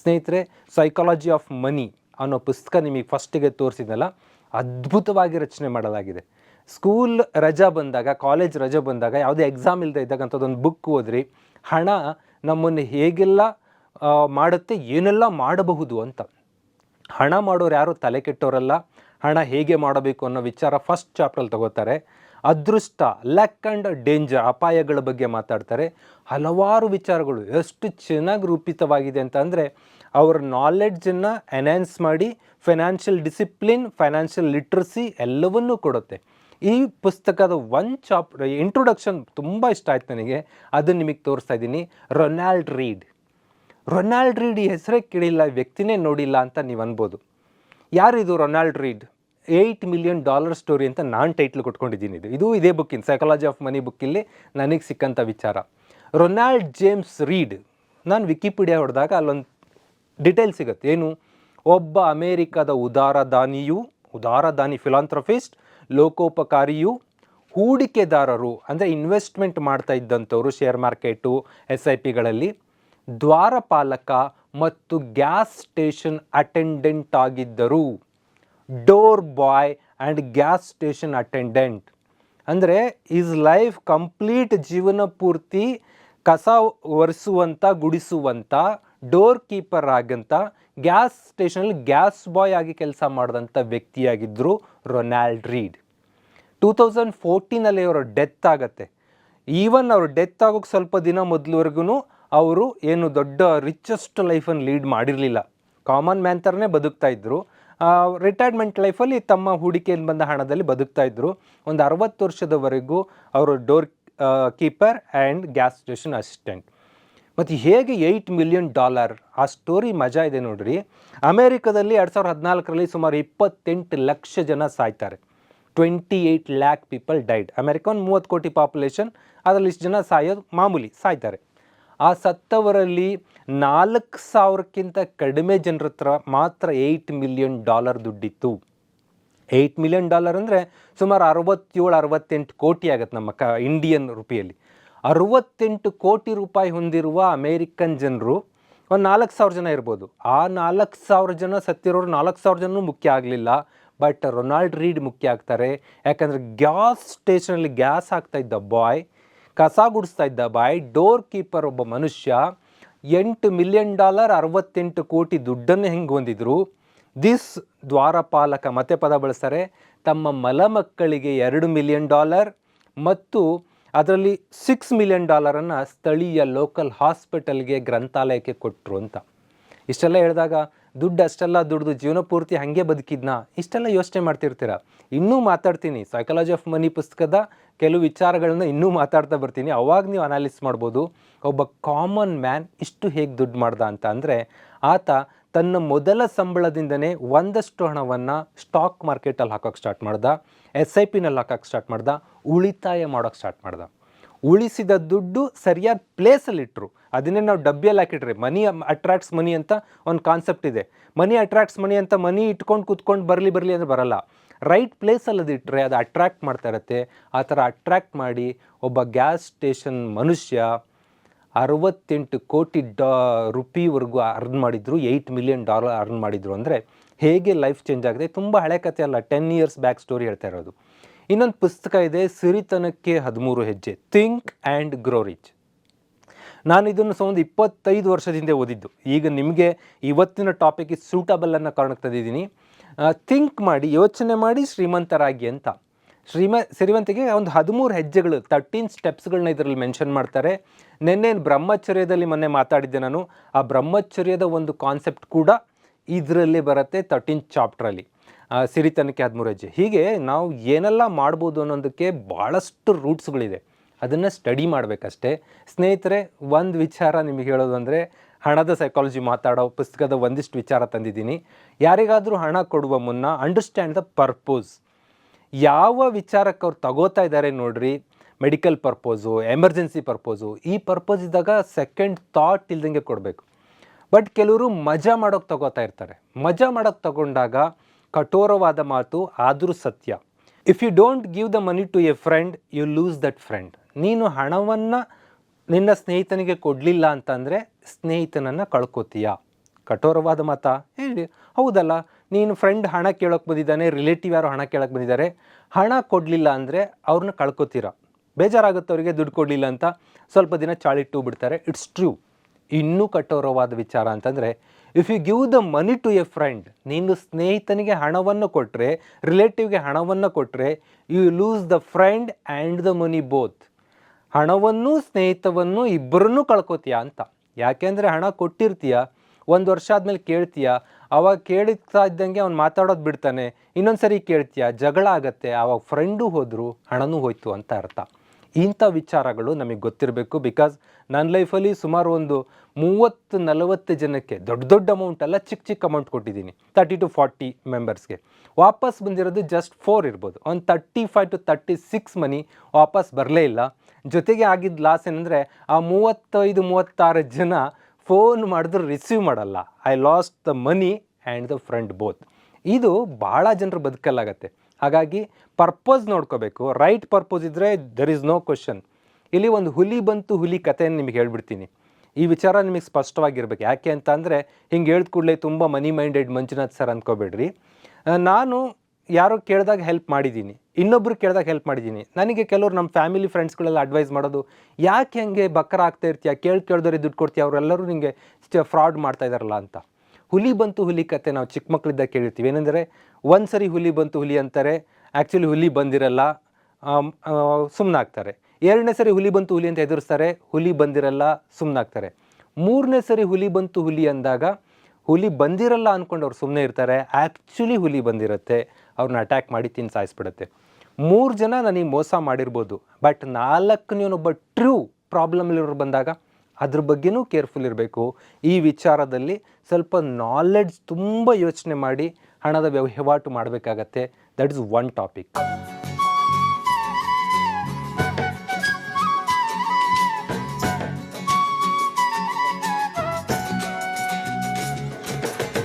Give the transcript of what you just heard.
ಸ್ನೇಹಿತರೆ psychology of money ಅನ್ನೋ ಪುಸ್ತಕ ನಿಮಗೆ ಫಸ್ಟಿಗೆ ತೋರಿಸಿದ್ನಲ್ಲ ಅದ್ಭುತವಾಗಿ ರಚನೆ ಮಾಡಲಾಗಿದೆ. ಸ್ಕೂಲ್ ರಜಾ ಬಂದಾಗ ಕಾಲೇಜ್ ರಜೆ ಬಂದಾಗ, ಯಾವುದೇ ಎಕ್ಸಾಮ್ ಇಲ್ಲದೆ ಇದ್ದಾಗ ಅಂಥದ್ದೊಂದು ಬುಕ್ ಓದ್ರಿ, ಹಣ ನಮ್ಮನ್ನು ಹೇಗೆಲ್ಲ ಮಾಡುತ್ತೆ, ಏನೆಲ್ಲ ಮಾಡಬಹುದು ಅಂತ. ಹಣ ಮಾಡೋರು ಯಾರು? ತಲೆ ಕೆಟ್ಟೋರಲ್ಲ. ಹಣ ಹೇಗೆ ಮಾಡಬೇಕು ಅನ್ನೋ ವಿಚಾರ ಫಸ್ಟ್ ಚಾಪ್ಟ್ರಲ್ಲಿ ತಗೋತಾರೆ. ಅದೃಷ್ಟ ಲ್ಯಾಕ್ ಆ್ಯಂಡ್ ಡೇಂಜರ್ ಅಪಾಯಗಳ ಬಗ್ಗೆ ಮಾತಾಡ್ತಾರೆ. ಹಲವಾರು ವಿಚಾರಗಳು ಎಷ್ಟು ಚೆನ್ನಾಗಿ ರೂಪಿತವಾಗಿದೆ ಅಂತ ಅಂದರೆ ಅವರ ನಾಲೆಡ್ಜನ್ನು ಎನ್ಹ್ಯಾನ್ಸ್ ಮಾಡಿ ಫೈನಾನ್ಷಿಯಲ್ ಡಿಸಿಪ್ಲಿನ್ ಫೈನಾನ್ಷಿಯಲ್ ಲಿಟ್ರಸಿ ಎಲ್ಲವನ್ನೂ ಕೊಡುತ್ತೆ. ಈ ಪುಸ್ತಕದ ಒನ್ ಚಾಪ್ ಇಂಟ್ರೊಡಕ್ಷನ್ ತುಂಬ ಇಷ್ಟ ಆಯ್ತು ನನಗೆ. ಅದನ್ನು ನಿಮಗೆ ತೋರಿಸ್ತಾ ಇದ್ದೀನಿ. Ronald read. ರೊನಾಲ್ಡ್ ರೀಡ್ ಈ ಹೆಸರೇ ಕೇಳಿಲ್ಲ, ವ್ಯಕ್ತಿನೇ ನೋಡಿಲ್ಲ ಅಂತ ನೀವು ಅನ್ಬೋದು. ಯಾರಿದು Ronald Reed? Eight million dollar story ಅಂತ ನಾನು ಟೈಟ್ಲ್ ಕೊಟ್ಕೊಂಡಿದ್ದೀನಿ ಇದು. ಇದು ಇದೇ ಬುಕ್ಕಿನ ಸೈಕಾಲಜಿ ಆಫ್ ಮನಿ ಬುಕ್ಕಿಲ್ಲಿ ನನಗೆ ಸಿಕ್ಕಂಥ ವಿಚಾರ. Ronald James Reed. ನಾನು ವಿಕಿಪೀಡಿಯಾ ಹೊಡೆದಾಗ ಅಲ್ಲೊಂದು ಡಿಟೇಲ್ ಸಿಗುತ್ತೆ. ಏನು? ಒಬ್ಬ ಅಮೇರಿಕದ ಉದಾರದಾನಿಯು, ಉದಾರದಾನಿ ಫಿಲಾಂಥ್ರಫಿಸ್ಟ್ ಲೋಕೋಪಕಾರಿಯು, ಹೂಡಿಕೆದಾರರು, ಅಂದರೆ ಇನ್ವೆಸ್ಟ್ಮೆಂಟ್ ಮಾಡ್ತಾ ಇದ್ದಂಥವರು ಶೇರ್ ಮಾರ್ಕೆಟು ಎಸ್ ಐ ಪಿಗಳಲ್ಲಿ ದ್ವಾರಪಾಲಕ ಮತ್ತು ಗ್ಯಾಸ್ ಸ್ಟೇಷನ್ ಅಟೆಂಡೆಂಟ್ ಆಗಿದ್ದರು. Door boy and gas station attendant ಅಂದರೆ ಈಸ್ ಲೈಫ್ ಕಂಪ್ಲೀಟ್ ಜೀವನ ಪೂರ್ತಿ ಕಸ ಒರೆಸುವಂಥ ಗುಡಿಸುವಂಥ ಡೋರ್ ಕೀಪರ್ ಆಗಂತ ಗ್ಯಾಸ್ ಸ್ಟೇಷನಲ್ಲಿ ಗ್ಯಾಸ್ ಬಾಯ್ ಆಗಿ ಕೆಲಸ ಮಾಡಿದಂಥ ವ್ಯಕ್ತಿಯಾಗಿದ್ದರು ರೊನಾಲ್ಡ್ ರೀಡ್ ಟೂ ತೌಸಂಡ್ ಫೋರ್ಟೀನಲ್ಲಿ ಅವರ ಡೆತ್ ಆಗುತ್ತೆ. ಈವನ್ ಅವ್ರ ಡೆತ್ ಆಗೋಕ್ಕೆ ಸ್ವಲ್ಪ ದಿನ ಮೊದಲವರೆಗೂ ಅವರು ಏನು ದೊಡ್ಡ ರಿಚೆಸ್ಟ್ ಲೈಫನ್ನು ಲೀಡ್ ಮಾಡಿರಲಿಲ್ಲ. ಕಾಮನ್ ಮ್ಯಾನ್ ಥರನೇ ಬದುಕ್ತಾ ಇದ್ದರು ರಿಟೈರ್ಮೆಂಟ್ ಲೈಫಲ್ಲಿ ತಮ್ಮ ಹೂಡಿಕೆಯಿಂದ ಬಂದ ಹಣದಲ್ಲಿ ಬದುಕ್ತಾ ಇದ್ದರು ಒಂದು ಅರವತ್ತು ವರ್ಷದವರೆಗೂ ಅವರು door keeper and gas station assistant ಮತ್ತು ಹೇಗೆ ಏಯ್ಟ್ ಮಿಲಿಯನ್ ಡಾಲರ್ ಆ ಸ್ಟೋರಿ ಮಜಾ ಇದೆ ನೋಡ್ರಿ. ಅಮೇರಿಕದಲ್ಲಿ ಎರಡು ಸಾವಿರದ ಹದಿನಾಲ್ಕರಲ್ಲಿ ಸುಮಾರು ಇಪ್ಪತ್ತೆಂಟು ಲಕ್ಷ ಜನ ಸಾಯ್ತಾರೆ. Twenty eight lakh people died America ಒಂದು ಮೂವತ್ತು ಕೋಟಿ ಪಾಪ್ಯುಲೇಷನ್ ಅದರಲ್ಲಿ ಇಷ್ಟು ಜನ ಸಾಯೋದು ಮಾಮೂಲಿ, ಸಾಯ್ತಾರೆ. ಆ ಸತ್ತವರಲ್ಲಿ ನಾಲ್ಕು ಸಾವಿರಕ್ಕಿಂತ ಕಡಿಮೆ ಜನರ ಹತ್ರ ಮಾತ್ರ ಏಯ್ಟ್ ಮಿಲಿಯನ್ ಡಾಲರ್ ದುಡ್ಡಿತ್ತು. ಏಯ್ಟ್ ಮಿಲಿಯನ್ ಡಾಲರ್ ಅಂದರೆ ಸುಮಾರು ಅರವತ್ತೇಳು, ಅರವತ್ತೆಂಟು ಕೋಟಿ ಆಗುತ್ತೆ ನಮ್ಮ ಕ ಇಂಡಿಯನ್ ರುಪಿಯಲ್ಲಿ. ಅರವತ್ತೆಂಟು ಕೋಟಿ ರೂಪಾಯಿ ಹೊಂದಿರುವ ಅಮೇರಿಕನ್ ಜನರು ಒಂದು ನಾಲ್ಕು ಸಾವಿರ ಜನ ಇರ್ಬೋದು. ಆ ನಾಲ್ಕು ಸಾವಿರ ಜನ ಸತ್ತಿರೋರು ನಾಲ್ಕು ಸಾವಿರ ಜನನೂ ಮುಖ್ಯ ಆಗಲಿಲ್ಲ. ಬಟ್ ರೊನಾಲ್ಡ್ ರೀಡ್ ಮುಖ್ಯ ಆಗ್ತಾರೆ. ಯಾಕಂದರೆ ಗ್ಯಾಸ್ ಸ್ಟೇಷನಲ್ಲಿ ಗ್ಯಾಸ್ ಹಾಕ್ತಾ ಇದ್ದ ಬಾಯ್, ಕಸ ಗುಡಿಸ್ತಾ ಇದ್ದ ಬಾಯ್, ಡೋರ್ ಕೀಪರ್ ಒಬ್ಬ ಮನುಷ್ಯ ಎಂಟು ಮಿಲಿಯನ್ ಡಾಲರ್ ಅರವತ್ತೆಂಟು ಕೋಟಿ ದುಡ್ಡನ್ನು ಹೆಂಗೆ ಹೊಂದಿದ್ರು? ದಿಸ್ ದ್ವಾರಪಾಲಕ ಮತ್ತೆ ಪದ ಬಳಸ್ತಾರೆ, ತಮ್ಮ ಮಲಮಕ್ಕಳಿಗೆ ಎರಡು ಮಿಲಿಯನ್ ಡಾಲರ್ ಮತ್ತು ಅದರಲ್ಲಿ ಸಿಕ್ಸ್ ಮಿಲಿಯನ್ ಡಾಲರನ್ನು ಸ್ಥಳೀಯ ಲೋಕಲ್ ಹಾಸ್ಪಿಟಲ್ಗೆ ಗ್ರಂಥಾಲಯಕ್ಕೆ ಕೊಟ್ಟರು ಅಂತ. ಇಷ್ಟೆಲ್ಲ ಹೇಳಿದಾಗ ದುಡ್ಡು ಅಷ್ಟೆಲ್ಲ ದುಡ್ದು ಜೀವನ ಪೂರ್ತಿ ಹಾಗೆ ಬದುಕಿದ್ನಾ? ಇಷ್ಟೆಲ್ಲ ಯೋಚನೆ ಮಾಡ್ತಿರ್ತೀರ? ಇನ್ನೂ ಮಾತಾಡ್ತೀನಿ. ಸೈಕಾಲಜಿ ಆಫ್ ಮನಿ ಪುಸ್ತಕದ ಕೆಲವು ವಿಚಾರಗಳನ್ನ ಇನ್ನೂ ಮಾತಾಡ್ತಾ ಬರ್ತೀನಿ. ಅವಾಗ ನೀವು ಅನಾಲಿಸ್ ಮಾಡ್ಬೋದು. ಒಬ್ಬ ಕಾಮನ್ ಮ್ಯಾನ್ ಇಷ್ಟು ಹೇಗೆ ದುಡ್ಡು ಮಾಡ್ದ ಅಂತ ಅಂದರೆ, ಆತ ತನ್ನ ಮೊದಲ ಸಂಬಳದಿಂದನೇ ಒಂದಷ್ಟು ಹಣವನ್ನು ಸ್ಟಾಕ್ ಮಾರ್ಕೆಟಲ್ಲಿ ಹಾಕೋಕ್ಕೆ ಸ್ಟಾರ್ಟ್ ಮಾಡ್ದ. ಎಸ್ ಐ ಪಿನಲ್ಲಿ ಹಾಕೋಕ್ಕೆ ಸ್ಟಾರ್ಟ್ ಮಾಡ್ದ. ಉಳಿತಾಯ ಮಾಡೋಕ್ಕೆ ಸ್ಟಾರ್ಟ್ ಮಾಡ್ದ. ಉಳಿಸಿದ ದುಡ್ಡು ಸರಿಯಾದ ಪ್ಲೇಸಲ್ಲಿ ಇಟ್ಟರು ಅದನ್ನೇ ನಾವು ಡಬ್ಬಿಯಲ್ಲಿ ಹಾಕಿಟ್ರಿ ಮನಿ ಅಟ್ರಾಕ್ಟ್ಸ್ ಮನಿ ಅಂತ ಒಂದು ಕಾನ್ಸೆಪ್ಟ್ ಇದೆ. ಮನಿ ಅಟ್ರಾಕ್ಟ್ಸ್ ಮನಿ ಅಂತ ಮನಿ ಇಟ್ಕೊಂಡು ಕೂತ್ಕೊಂಡು ಬರಲಿ ಬರಲಿ ಅಂದರೆ ಬರಲ್ಲ. ರೈಟ್ ಪ್ಲೇಸಲ್ಲಿ ಅದು ಅಟ್ರಾಕ್ಟ್ ಮಾಡ್ತಾ ಇರುತ್ತೆ. ಆ ಥರ ಅಟ್ರ್ಯಾಕ್ಟ್ ಮಾಡಿ ಒಬ್ಬ ಗ್ಯಾಸ್ ಸ್ಟೇಷನ್ ಮನುಷ್ಯ ಅರವತ್ತೆಂಟು ಕೋಟಿ ಡಾ ರುಪೀವರೆಗೂ ಅರ್ನ್ ಮಾಡಿದ್ರು ಏಯ್ಟ್ ಮಿಲಿಯನ್ ಡಾಲರ್ ಅರ್ನ್ ಮಾಡಿದ್ರು ಅಂದರೆ ಹೇಗೆ ಲೈಫ್ ಚೇಂಜ್ ಆಗಿದೆ. ತುಂಬ ಹಳೆ ಕಥೆ ಅಲ್ಲ ಟೆನ್ ಇಯರ್ಸ್ ಬ್ಯಾಕ್ ಸ್ಟೋರಿ ಹೇಳ್ತಾ ಇರೋದು. ಇನ್ನೊಂದು ಪುಸ್ತಕ ಇದೆ, ಸಿರಿತನಕ್ಕೆ ಹದಿಮೂರು ಹೆಜ್ಜೆ ಥಿಂಕ್ ಆ್ಯಂಡ್ ಗ್ರೋ ರಿಚ್ ನಾನು ಇದನ್ನು ಸಹ ಒಂದು ಇಪ್ಪತ್ತೈದು ವರ್ಷದಿಂದ ಓದಿದ್ದು. ಈಗ ನಿಮಗೆ ಇವತ್ತಿನ ಟಾಪಿಕ್ ಸೂಟಬಲ್ ಅನ್ನೋ ಕಾರಣಕ್ಕೆ ತಂದಿದ್ದೀನಿ. ಥಿಂಕ್ ಮಾಡಿ, ಯೋಚನೆ ಮಾಡಿ ಶ್ರೀಮಂತರಾಗಿ ಅಂತ. ಶ್ರೀಮ, ಸಿರಿವಂತಿಗೆ ಒಂದು ಹದಿಮೂರು ಹೆಜ್ಜೆಗಳು ತರ್ಟೀನ್ ಸ್ಟೆಪ್ಸ್ಗಳನ್ನ ಇದರಲ್ಲಿ ಮೆನ್ಷನ್ ಮಾಡ್ತಾರೆ. ನಿನ್ನೆ ಬ್ರಹ್ಮಚರ್ಯದಲ್ಲಿ ಮೊನ್ನೆ ಮಾತಾಡಿದ್ದೆ ನಾನು, ಆ ಬ್ರಹ್ಮಚರ್ಯದ ಒಂದು ಕಾನ್ಸೆಪ್ಟ್ ಕೂಡ ಇದರಲ್ಲಿ ಬರುತ್ತೆ ತರ್ಟೀನ್ ಚಾಪ್ಟ್ರಲ್ಲಿ ಸಿರಿತನಕ್ಕೆ ಹದಿಮೂರು ಹೆಜ್ಜೆ. ಹೀಗೆ ನಾವು ಏನೆಲ್ಲ ಮಾಡ್ಬೋದು ಅನ್ನೋದಕ್ಕೆ ಭಾಳಷ್ಟು ರೂಟ್ಸ್ಗಳಿದೆ. ಅದನ್ನು ಸ್ಟಡಿ ಮಾಡಬೇಕಷ್ಟೇ. ಸ್ನೇಹಿತರೆ, ಒಂದು ವಿಚಾರ ನಿಮಗೆ ಹೇಳೋದು ಅಂದರೆ ಹಣದ ಸೈಕಾಲಜಿ ಮಾತಾಡೋ ಪುಸ್ತಕದ ಒಂದಿಷ್ಟು ವಿಚಾರ ತಂದಿದ್ದೀನಿ. ಯಾರಿಗಾದರೂ ಹಣ ಕೊಡುವ ಮುನ್ನ ಅಂಡರ್ಸ್ಟ್ಯಾಂಡ್ ದ ಪರ್ಪೋಸ್ ಯಾವ ವಿಚಾರಕ್ಕೆ ಅವ್ರು ತಗೋತಾ ಇದ್ದಾರೆ ನೋಡ್ರಿ ಮೆಡಿಕಲ್ ಪರ್ಪೋಸು ಎಮರ್ಜೆನ್ಸಿ ಪರ್ಪೋಸು ಈ ಪರ್ಪೋಸ್ ಇದ್ದಾಗ ಸೆಕೆಂಡ್ ಥಾಟ್ ಇಲ್ದಂಗೆ ಕೊಡಬೇಕು. ಬಟ್ ಕೆಲವರು ಮಜಾ ಮಾಡೋಕ್ಕೆ ತಗೋತಾ ಇರ್ತಾರೆ. ಮಜಾ ಮಾಡೋಕ್ಕೆ ತಗೊಂಡಾಗ ಕಠೋರವಾದ ಮಾತು ಆದರೂ ಸತ್ಯ. If you don't give the money to a friend you lose that friend ನೀನು ಹಣವನ್ನು ನಿನ್ನ ಸ್ನೇಹಿತನಿಗೆ ಕೊಡಲಿಲ್ಲ ಅಂತಂದರೆ ಸ್ನೇಹಿತನನ್ನು ಕಳ್ಕೊತೀಯಾ. ಕಠೋರವಾದ ಮತ. ಹೇಳಿ. ಹೌದಲ್ಲ, ನೀನು ಫ್ರೆಂಡ್ ಹಣ ಕೇಳೋಕೆ ಬಂದಿದ್ದಾನೆ ರಿಲೇಟಿವ್ ಯಾರು ಹಣ ಕೇಳೋಕೆ ಬಂದಿದ್ದಾರೆ. ಹಣ ಕೊಡಲಿಲ್ಲ ಅಂದರೆ ಅವ್ರನ್ನ ಕಳ್ಕೊತೀರ. ಬೇಜಾರಾಗುತ್ತೆ ಅವರಿಗೆ ದುಡ್ಡು ಕೊಡಲಿಲ್ಲ ಅಂತ. ಸ್ವಲ್ಪ ದಿನ ಚಾಳಿಟ್ಟು ಬಿಡ್ತಾರೆ. ಇಟ್ಸ್ ಟ್ರೂ ಇನ್ನೂ ಕಠೋರವಾದ ವಿಚಾರ ಅಂತಂದರೆ if you give the money to a friend ನೀನು ಸ್ನೇಹಿತನಿಗೆ ಹಣವನ್ನು ಕೊಟ್ಟರೆ ರಿಲೇಟಿವ್ಗೆ ಹಣವನ್ನು ಕೊಟ್ಟರೆ you lose the friend and the money both ಹಣವನ್ನು ಸ್ನೇಹಿತವನ್ನು ಇಬ್ಬರನ್ನೂ ಕಳ್ಕೊತೀಯ ಅಂತ. ಯಾಕೆಂದರೆ ಹಣ ಕೊಟ್ಟಿರ್ತೀಯ, ಒಂದು ವರ್ಷ ಆದಮೇಲೆ ಕೇಳ್ತೀಯ, ಅವಾಗ ಕೇಳಿಸ್ತಾ ಇದ್ದಂಗೆ ಅವ್ನು ಮಾತಾಡೋದು ಬಿಡ್ತಾನೆ ಇನ್ನೊಂದು ಸರಿ ಕೇಳ್ತೀಯ, ಜಗಳ ಆಗತ್ತೆ ಆವಾಗ ಫ್ರೆಂಡು ಹೋದರು ಹಣನೂ ಹೋಯ್ತು ಅಂತ ಅರ್ಥ. ಇಂಥ ವಿಚಾರಗಳು ನಮಗೆ ಗೊತ್ತಿರಬೇಕು ಬಿಕಾಸ್ ನನ್ನ ಲೈಫಲ್ಲಿ ಸುಮಾರು ಒಂದು ಮೂವತ್ತು, ನಲವತ್ತು ಜನಕ್ಕೆ ದೊಡ್ಡ ದೊಡ್ಡ ಅಮೌಂಟ್ ಅಲ್ಲ ಚಿಕ್ಕ ಚಿಕ್ಕ ಅಮೌಂಟ್ ಕೊಟ್ಟಿದ್ದೀನಿ ತರ್ಟಿ ಟು ಫಾರ್ಟಿ ಮೆಂಬರ್ಸ್ಗೆ ವಾಪಸ್ ಬಂದಿರೋದು ಜಸ್ಟ್ ಫೋರ್ ಇರ್ಬೋದು. ಒಂದು thirty five to thirty six money ವಾಪಸ್ ಬರಲೇ ಇಲ್ಲ. ಜೊತೆಗೆ ಆಗಿದ್ದ ಲಾಸ್ ಏನಂದರೆ ಆ ಮೂವತ್ತೈದು, ಮೂವತ್ತಾರು ಜನ ಫೋನ್ ಮಾಡಿದ್ರು ರಿಸೀವ್ ಮಾಡಲ್ಲ. I lost the money and the friend both ಇದು ಭಾಳ ಜನರು ಬದುಕಲ್ಲಾಗತ್ತೆ ಹಾಗಾಗಿ ಪರ್ಪಸ್ ನೋಡ್ಕೋಬೇಕು. ರೈಟ್ ಪರ್ಪಸ್ ಇದ್ದರೆ ದರ್ ಇಸ್ ನೋ ಕ್ವಶನ್ ಇಲ್ಲಿ ಒಂದು ಹುಲಿ ಬಂತು, ಹುಲಿ ಕಥೆಯನ್ನು ನಿಮಗೆ ಹೇಳ್ಬಿಡ್ತೀನಿ. ಈ ವಿಚಾರ ನಿಮಗೆ ಸ್ಪಷ್ಟವಾಗಿರ್ಬೇಕು. ಯಾಕೆ ಅಂತ ಅಂದರೆ ಹಿಂಗೆ ಹೇಳಿದ ಕೂಡಲೇ ತುಂಬ ಮನಿ ಮೈಂಡೆಡ್ ಮಂಜುನಾಥ್ ಸರ್ ಅಂದ್ಕೋಬೇಡ್ರಿ. ನಾನು ಯಾರೋ ಕೇಳಿದಾಗ ಹೆಲ್ಪ್ ಮಾಡಿದ್ದೀನಿ. ಇನ್ನೊಬ್ರು ಕೇಳಿದಾಗ ಹೆಲ್ಪ್ ಮಾಡಿದ್ದೀನಿ. ನನಗೆ ಕೆಲವರು ನಮ್ಮ ಫ್ಯಾಮಿಲಿ ಫ್ರೆಂಡ್ಸ್ಗಳೆಲ್ಲ ಅಡ್ವೈಸ್ ಮಾಡೋದು, ಯಾಕೆ ಹಂಗೆ ಬಕ್ಕರ ಆಗ್ತಾ ಇರ್ತೀಯ? ಕೇಳಿ ಕೇಳಿದವ್ರಿಗೆ ದುಡ್ಡು ಕೊಡ್ತೀಯ? ಅವರೆಲ್ಲರೂ ನಿಮಗೆ ಫ್ರಾಡ್ ಮಾಡ್ತಾ ಇದ್ದಾರಲ್ಲ ಅಂತ. ಹುಲಿ ಬಂತು ಹುಲಿ ಕತೆ ನಾವು ಚಿಕ್ಕ ಮಕ್ಕಳಿದ್ದಾಗ ಕೇಳಿರ್ತೀವಿ. ಏನಂದರೆ ಒಂದು ಸರಿ ಹುಲಿ ಬಂತು ಹುಲಿ ಅಂತಾರೆ ಆ್ಯಕ್ಚುಲಿ ಹುಲಿ ಬಂದಿರಲ್ಲ ಸುಮ್ಮನಾಗ್ತಾರೆ ಎರಡನೇ ಸರಿ ಹುಲಿ ಬಂತು ಹುಲಿ ಅಂತ ಎದುರಿಸ್ತಾರೆ, ಹುಲಿ ಬಂದಿರಲ್ಲ ಸುಮ್ಮನಾಗ್ತಾರೆ ಮೂರನೇ ಸರಿ ಹುಲಿ ಬಂತು ಹುಲಿ ಅಂದಾಗ ಹುಲಿ ಬಂದಿರಲ್ಲ ಅಂದ್ಕೊಂಡು ಅವ್ರು ಸುಮ್ಮನೆ ಇರ್ತಾರೆ. ಆ್ಯಕ್ಚುಲಿ ಹುಲಿ ಬಂದಿರುತ್ತೆ. ಅವ್ರನ್ನ ಅಟ್ಯಾಕ್ ಮಾಡಿ ತಿನ್ನು ಸಾಯಿಸ್ಬಿಡುತ್ತೆ. ಮೂರು ಜನ ನನಗೆ ಮೋಸ ಮಾಡಿರ್ಬೋದು. ಬಟ್ ನಾಲ್ಕನೇನೊಬ್ಬ ಟ್ರೂ ಪ್ರಾಬ್ಲಮ್ಲಿರೋರು ಬಂದಾಗ ಅದ್ರ ಬಗ್ಗೆನೂ ಕೇರ್ಫುಲ್ ಇರಬೇಕು. ಈ ವಿಚಾರದಲ್ಲಿ ಸ್ವಲ್ಪ ನಾಲೆಡ್ಜ್ ತುಂಬ ಯೋಚನೆ ಮಾಡಿ ಹಣದ ವಹಿವಾಟು ಮಾಡಬೇಕಾಗತ್ತೆ. That is one topic